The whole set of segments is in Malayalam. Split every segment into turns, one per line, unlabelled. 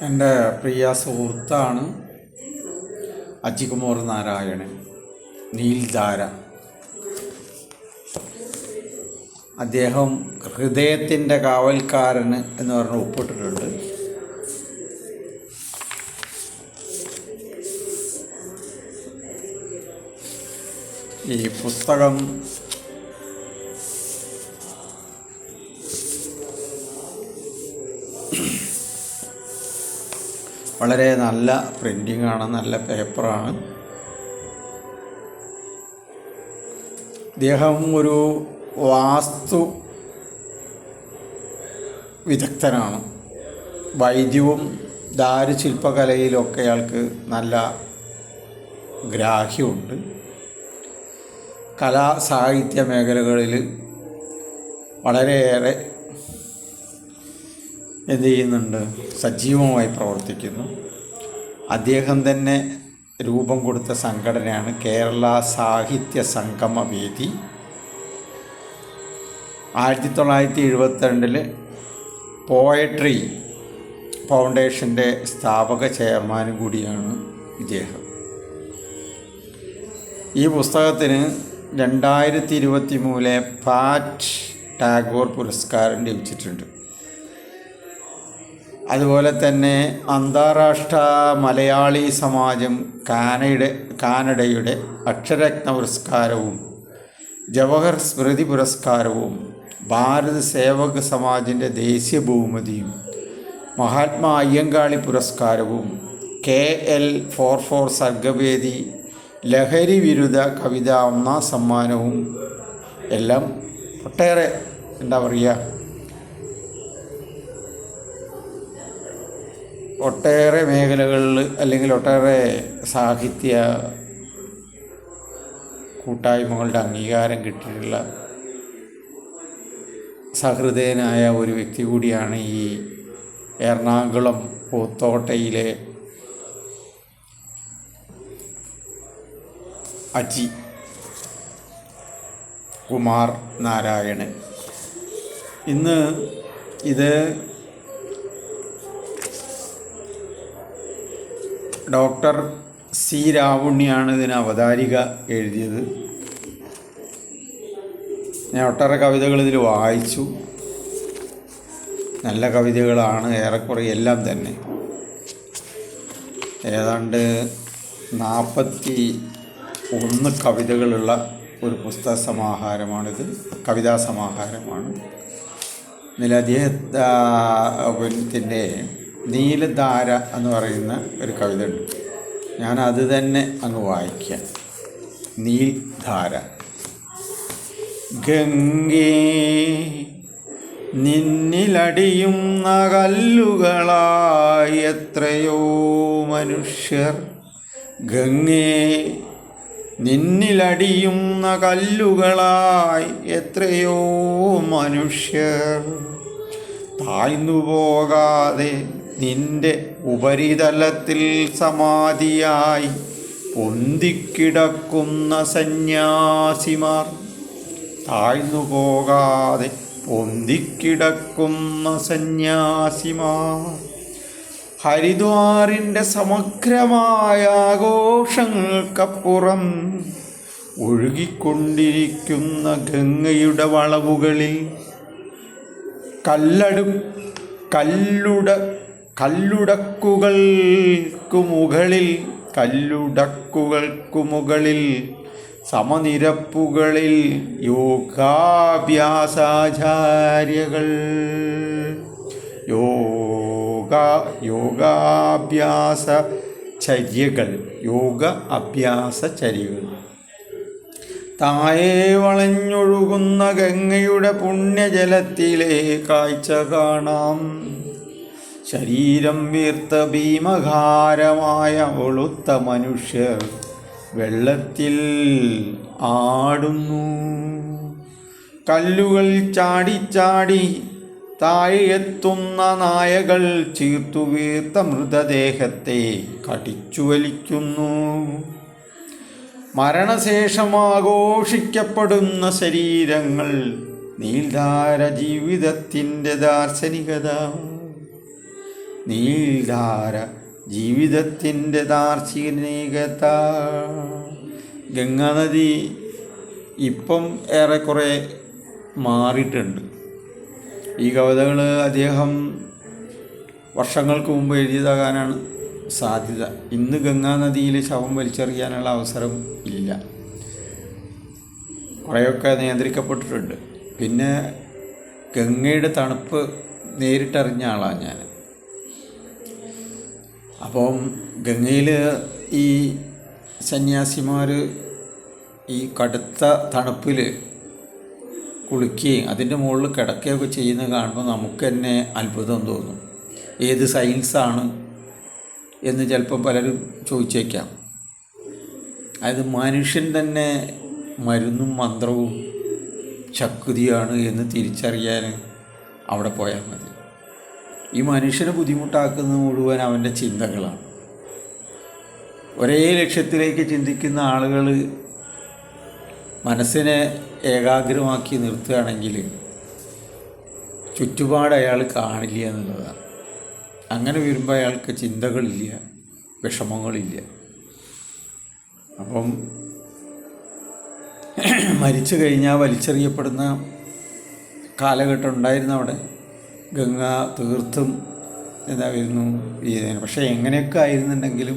എന്റെ പ്രിയ സുഹൃത്താണ് അജികുമാർ നാരായണൻ നീൽധാര അദ്ദേഹം ഹൃദയത്തിന്റെ കാവൽക്കാരന് എന്ന് പറഞ്ഞ് ഒപ്പിട്ടിട്ടുണ്ട്. ഈ പുസ്തകം വളരെ നല്ല പ്രിന്റിംഗ് ആണ് നല്ല പേപ്പറാണ് അദ്ദേഹം ഒരു വാസ്തു വിദഗ്ധനാണ്. വൈദ്യവും ദാരുശില്പകലയിലൊക്കെ അയാൾക്ക് നല്ല ഗ്രാഹ്യമുണ്ട്. കലാ സാഹിത്യ മേഖലകളിൽ വളരെയേറെ എന്ത് ചെയ്യുന്നുണ്ട്? സജീവമായി പ്രവർത്തിക്കുന്നു. അദ്ദേഹം തന്നെ രൂപം കൊടുത്ത സംഘടനയാണ് കേരള സാഹിത്യ സംഗമ വേദി ആയിരത്തി തൊള്ളായിരത്തി എഴുപത്തിരണ്ടിൽ പോയട്രി ഫൗണ്ടേഷന്റെ സ്ഥാപക ചെയർമാനും കൂടിയാണ് ഇദ്ദേഹം. ഈ പുസ്തകത്തിന് രണ്ടായിരത്തി ഇരുപത്തി മൂന്നിലെ പാറ്റ് ടാഗോർ പുരസ്കാരം ലഭിച്ചിട്ടുണ്ട്. അതുപോലെ തന്നെ അന്താരാഷ്ട്ര മലയാളി സമാജം കാനയുടെ കാനഡയുടെ അക്ഷരരത്ന പുരസ്കാരവും ജവഹർ സ്മൃതി പുരസ്കാരവും ഭാരത് സേവക സമാജിന്റെ ദേശീയ ബഹുമതിയും മഹാത്മാ അയ്യങ്കാളി പുരസ്കാരവും K L four four Sargavedi ലഹരി വിരുദ്ധ കവിത ഒന്നാം സമ്മാനവും എല്ലാം ഒട്ടേറെ എന്താ പറയുക ഒട്ടേറെ മേഖലകളിൽ അല്ലെങ്കിൽ ഒട്ടേറെ സാഹിത്യ കൂട്ടായ്മകളുടെ അംഗീകാരം കിട്ടിയിട്ടുള്ള സഹൃദയനായ ഒരു വ്യക്തി കൂടിയാണ് ഈ എറണാകുളം പൂത്തോട്ടയിലെ അജി കുമാർ നാരായണൻ. ഇന്ന് ഇത് ഡോക്ടർ സി രാവുണ്ണിയാണ് ഇതിന് അവതാരിക എഴുതിയത്. ഞാൻ ഒട്ടേറെ കവിതകൾ ഇതിൽ വായിച്ചു. നല്ല കവിതകളാണ് ഏറെക്കുറെ എല്ലാം തന്നെ. ഏതാണ്ട് നാൽപ്പത്തി ഒന്ന് കവിതകളുള്ള ഒരു പുസ്തക സമാഹാരമാണിത്. കവിതാ സമാഹാരമാണ്. ഇതിൽ നീലധാര എന്ന് പറയുന്ന ഒരു കവിത ഉണ്ട്. ഞാൻ അത് തന്നെ അങ്ങ് വായിക്കാം. നീൽധാര. ഗംഗേ നിന്നിലടിയുന്ന കല്ലുകളായി എത്രയോ മനുഷ്യർ. ഗംഗേ നിന്നിലടിയുന്ന കല്ലുകളായി എത്രയോ മനുഷ്യർ. താഴ്ന്നു പോകാതെ നിന്റെ ഉപരിതലത്തിൽ സമാധിയായി പൊന്തിക്കിടക്കുന്ന സന്യാസിമാർ. താഴ്ന്നു പോകാതെ പൊന്തിക്കിടക്കുന്ന സന്യാസിമാർ. ഹരിദ്വാറിന്റെ സമഗ്രമായ ആഘോഷങ്ങൾക്കപ്പുറം ഒഴുകിക്കൊണ്ടിരിക്കുന്ന ഗംഗയുടെ വളവുകളിൽ കല്ലടു കല്ലുട കല്ലുടക്കുകൾക്കു മുകളിൽ കല്ലുടക്കുകൾക്കു മുകളിൽ സമനിരപ്പുകളിൽ യോഗാഭ്യാസാചാര്യകൾ. യോഗ യോഗാഭ്യാസ ചര്യകൾ യോഗ അഭ്യാസ ചര്യകൾ വളഞ്ഞൊഴുകുന്ന ഗംഗയുടെ പുണ്യജലത്തിലെ കാഴ്ച കാണാം. ശരീരം വീർത്ത ഭീമകാരമായ ഒളുത്ത മനുഷ്യർ വെള്ളത്തിൽ ആടുന്നു. കല്ലുകൾ ചാടിച്ചാടി താഴെത്തുന്ന നായകൾ ചീർത്തു വീർത്ത മൃതദേഹത്തെ കടിച്ചു വലിക്കുന്നു മരണശേഷം ആഘോഷിക്കപ്പെടുന്ന ശരീരങ്ങൾ നീൽധാര ജീവിതത്തിന്റെ ദാർശനികത. നീൽധാര ജീവിതത്തിന്റെ ദാർശനികത ഗംഗാനദി ഇപ്പം ഏറെക്കുറെ മാറിയിട്ടുണ്ട്. ഈ കവിതകൾ അദ്ദേഹം വർഷങ്ങൾക്ക് മുമ്പ് എഴുതിയതാകാനാണ് സാധ്യത. ഇന്ന് ഗംഗാനദിയിൽ ശവം വലിച്ചെറിയാനുള്ള അവസരം ഇല്ല. കുറേയൊക്കെ നിയന്ത്രിക്കപ്പെട്ടിട്ടുണ്ട്. പിന്നെ ഗംഗയുടെ തണുപ്പ് നേരിട്ടറിഞ്ഞ ആളാണ് ഞാൻ. അപ്പം ഗംഗയിൽ ഈ സന്യാസിമാർ ഈ കടുത്ത തണുപ്പിൽ കുളിക്കുകയും അതിന്റെ മുകളിൽ കിടക്കുകയൊക്കെ ചെയ്യുന്നത് കാണുമ്പോൾ നമുക്ക് തന്നെ അത്ഭുതം തോന്നും. ഏത് സയൻസാണ് എന്ന് ചിലപ്പം പലരും ചോദിച്ചേക്കാം. അതായത് മനുഷ്യൻ തന്നെ മരുന്നും മന്ത്രവും ശക്തിയാണ് എന്ന് തിരിച്ചറിയാൻ അവിടെ പോയാൽ മതി. ഈ മനുഷ്യനെ ബുദ്ധിമുട്ടാക്കുന്നത് മുഴുവൻ അവന്റെ ചിന്തകളാണ്. ഒരേ ലക്ഷ്യത്തിലേക്ക് ചിന്തിക്കുന്ന ആളുകൾ മനസ്സിനെ ഏകാഗ്രമാക്കി നിർത്തുകയാണെങ്കിൽ ചുറ്റുപാട് അയാൾ കാണില്ല എന്നുള്ളതാണ്. അങ്ങനെ വരുമ്പോൾ അയാൾക്ക് ചിന്തകളില്ല വിഷമങ്ങളില്ല. അപ്പം മരിച്ചു കഴിഞ്ഞാൽ വലിച്ചെറിയപ്പെടുന്ന കാലഘട്ടം ഉണ്ടായിരുന്നു അവിടെ. ഗംഗ തീർത്തും എന്തായിരുന്നു ഈ പക്ഷേ എങ്ങനെയൊക്കെ ആയിരുന്നുണ്ടെങ്കിലും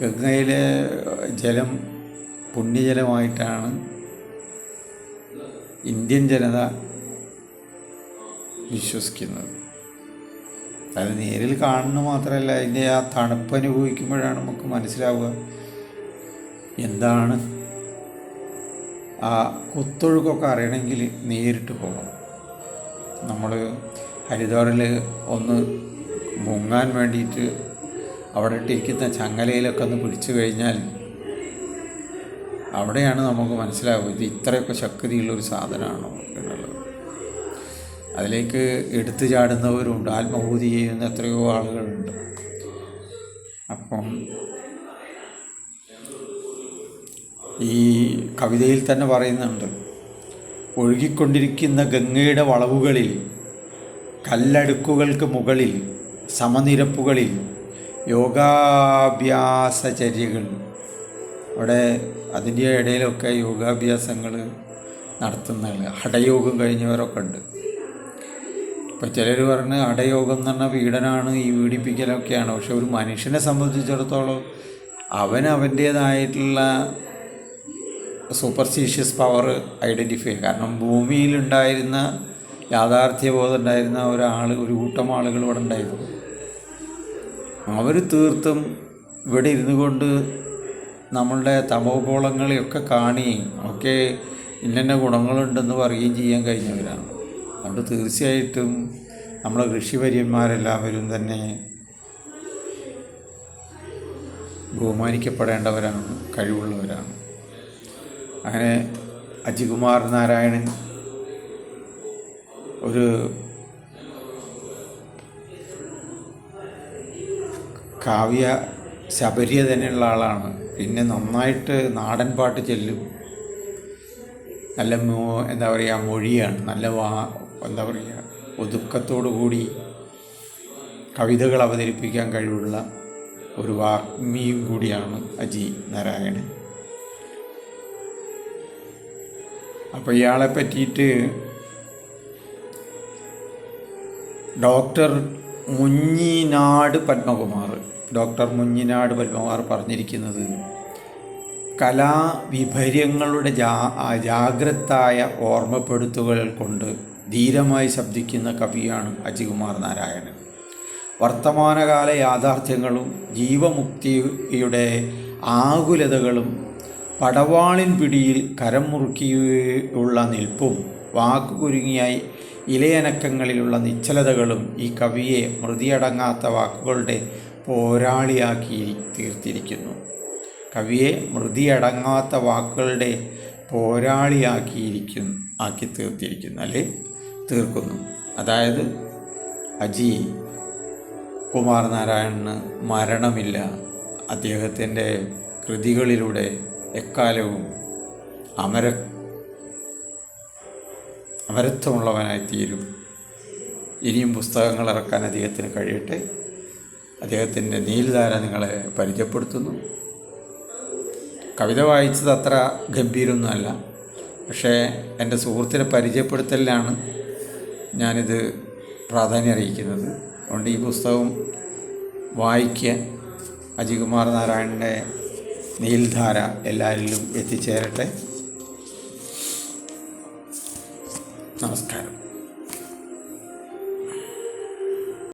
ഗംഗയിലെ ജലം പുണ്യജലമായിട്ടാണ് ഇന്ത്യൻ ജനത വിശ്വസിക്കുന്നത്. അത് നേരിൽ കാണുന്ന മാത്രമല്ല അതിന്റെ ആ തണുപ്പ് അനുഭവിക്കുമ്പോഴാണ് നമുക്ക് മനസ്സിലാവുക എന്താണ് ആ കുത്തൊഴുക്കൊക്കെ അറിയണമെങ്കിൽ നേരിട്ട് പോകണം. നമ്മൾ ഹരിദ്വാറിൽ ഒന്ന് മുങ്ങാൻ വേണ്ടിയിട്ട് അവിടെ ഇട്ടിരിക്കുന്ന ചങ്ങലയിലൊക്കെ ഒന്ന് പിടിച്ചു കഴിഞ്ഞാൽ അവിടെയാണ് നമുക്ക് മനസ്സിലാവുക ഇത് ഇത്രയൊക്കെ ശക്തിയുള്ളൊരു സാധനമാണോ എന്നുള്ളത്. അതിലേക്ക് എടുത്തു ചാടുന്നവരുണ്ട് ആത്മഭൂതി ചെയ്യുന്ന എത്രയോ ആളുകളുണ്ട്. അപ്പം ഈ കവിതയിൽ തന്നെ പറയുന്നുണ്ട് ഒഴുകിക്കൊണ്ടിരിക്കുന്ന ഗംഗയുടെ വളവുകളിൽ കല്ലടുക്കുകൾക്ക് മുകളിൽ സമനിരപ്പുകളിൽ യോഗാഭ്യാസചര്യകൾ. അവിടെ അതിന്റെ ഇടയിലൊക്കെ യോഗാഭ്യാസങ്ങൾ നടത്തുന്ന ഹഠയോഗം കഴിഞ്ഞവരൊക്കെ ഉണ്ട്. ഇപ്പം ചിലർ പറഞ്ഞ് അടയോഗം എന്ന് പറഞ്ഞാൽ പീഡനമാണ് ഈ വീടിപ്പിക്കലൊക്കെയാണ് പക്ഷെ ഒരു മനുഷ്യനെ സംബന്ധിച്ചിടത്തോളം അവൻ അവന്റേതായിട്ടുള്ള സൂപ്പർസ്റ്റീഷ്യസ് പവർ ഐഡന്റിഫൈ കാരണം ഭൂമിയിലുണ്ടായിരുന്ന യാഥാർത്ഥ്യബോധം ഉണ്ടായിരുന്ന ഒരാൾ ഒരു കൂട്ടം ആളുകൾ ഇവിടെ ഉണ്ടായിരുന്നു. അവർ തീർത്തും ഇവിടെ ഇരുന്നു കൊണ്ട് നമ്മളുടെ തമോകോളങ്ങളെയൊക്കെ കാണുകയും ഒക്കെ ഇന്ന ഗുണങ്ങളുണ്ടെന്ന് പറയുകയും ചെയ്യാൻ കഴിഞ്ഞവരാണ്. അതുകൊണ്ട് തീർച്ചയായിട്ടും നമ്മളെ ഋഷിവര്യന്മാരെല്ലാവരും തന്നെ ബഹുമാനിക്കപ്പെടേണ്ടവരാണ് കഴിവുള്ളവരാണ്. അങ്ങനെ അജികുമാർ നാരായണൻ ഒരു കാവ്യ ശബരിയ തന്നെയുള്ള ആളാണ്. പിന്നെ നന്നായിട്ട് നാടൻ പാട്ട് ചെല്ലും. നല്ല എന്താ പറയുക മൊഴിയാണ്. നല്ല വാ എന്താ പറയുക ഒതുക്കത്തോടു കൂടി കവിതകൾ അവതരിപ്പിക്കാൻ കഴിവുള്ള ഒരു വാഗ്മിയും കൂടിയാണ് അജി നാരായണൻ. അപ്പോൾ ഇയാളെ പറ്റിയിട്ട് ഡോക്ടർ മുഞ്ഞിനാട് പത്മകുമാർ ഡോക്ടർ മുഞ്ഞിനാട് പത്മകുമാർ പറഞ്ഞിരിക്കുന്നത് കലാവിഭര്യങ്ങളുടെ ജാ ജാഗ്രതായ ഓർമ്മപ്പെടുത്തുകൾ കൊണ്ട് ധീരമായി ശബ്ദിക്കുന്ന കവിയാണ് അജികുമാർ നാരായണൻ. വർത്തമാനകാല യാഥാർത്ഥ്യങ്ങളും ജീവമുക്തിയുടെ ആകുലതകളും പടവാളിൻ പിടിയിൽ കരം മുറുക്കിയുള്ള നിൽപ്പും വാക്കുകുരുങ്ങിയായി ഇലയനക്കങ്ങളിലുള്ള നിശ്ചലതകളും ഈ കവിയെ മൃതിയടങ്ങാത്ത വാക്കുകളുടെ പോരാളിയാക്കി തീർത്തിരിക്കുന്നു. കവിയെ മൃതിയടങ്ങാത്ത വാക്കുകളുടെ പോരാളിയാക്കിയിരിക്കുന്നു ആക്കി തീർത്തിരിക്കുന്നു അല്ലെ? തീർക്കുന്നു. അതായത് അജി കുമാർ നാരായണന് മരണമില്ല. അദ്ദേഹത്തിന്റെ കൃതികളിലൂടെ എക്കാലവും അമര അമരത്വമുള്ളവനായി തീരും ഇനിയും പുസ്തകങ്ങൾ ഇറക്കാൻ അദ്ദേഹത്തിന് കഴിയട്ടെ. അദ്ദേഹത്തിന്റെ നീൽധാര നിങ്ങളെ പരിചയപ്പെടുത്തുന്നു. കവിത വായിച്ചത് അത്ര ഗംഭീരമൊന്നുമല്ല പക്ഷേ എന്റെ സുഹൃത്തിനെ പരിചയപ്പെടുത്തലിലാണ് ഞാനിത് പ്രാധാന്യം അറിയിക്കുന്നത്. അതുകൊണ്ട് ഈ പുസ്തകം വായിക്കുക അജികുമാർ നാരായണന്റെ നീൽധാര എല്ലാവരിലും എത്തിച്ചേരട്ടെ. നമസ്കാരം.